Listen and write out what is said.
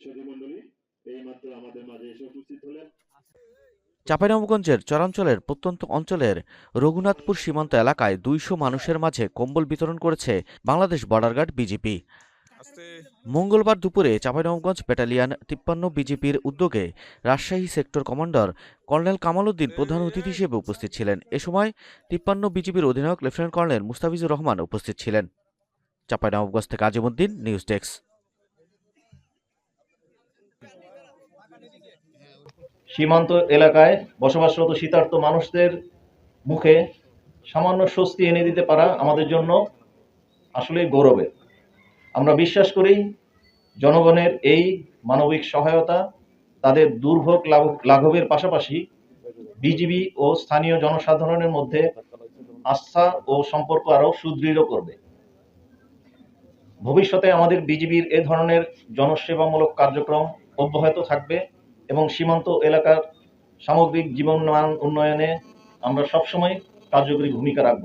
সতীমণ্ডলী এইমাত্র আমাদের মাঝে এসে উপস্থিত হলেন। চাঁপাইনবাবগঞ্জের চরাঞ্চলের প্রত্যন্ত অঞ্চলের রঘুনাথপুর সীমান্ত এলাকায় দুইশো মানুষের মাঝে কম্বল বিতরণ করেছে বাংলাদেশ বর্ডার গার্ড বিজিপি। মঙ্গলবার দুপুরে চাঁপাইনবাবগঞ্জ ব্যাটালিয়ন তিপ্পান্ন বিজিপির উদ্যোগে Rajshahi sector commander colonel Kamal Uddin প্রধান অতিথি হিসেবে উপস্থিত ছিলেন। এ সময় তিপ্পান্ন বিজেপির অধিনায়ক লেফটেন্যান্ট কর্নেল মুস্তাফিজুর রহমান উপস্থিত ছিলেন। চাঁপাইনবাবগঞ্জ থেকে আজিমুদ্দিন নিউজ ডেস্ক। সীমান্ত এলাকায় বসবাসরত শীতার্ত মানুষদের মুখে সামান্য স্বস্তি এনে দিতে পারা আমাদের জন্য আসলে গৌরবের। আমরা বিশ্বাস করি জনগণের এই মানবিক সহায়তা তাদের দুর্ভোগ লাঘবের পাশাপাশি বিজিবি ও স্থানীয় জনসাধারণের মধ্যে আস্থা ও সম্পর্ক আরও সুদৃঢ় করবে। ভবিষ্যতে আমাদের বিজিবির এ ধরনের জনসেবামূলক কার্যক্রম অব্যাহত থাকবে এবং সীমান্ত এলাকার সামগ্রিক জীবনমান উন্নয়নে আমরা সবসময় কার্যকরী ভূমিকা রাখব।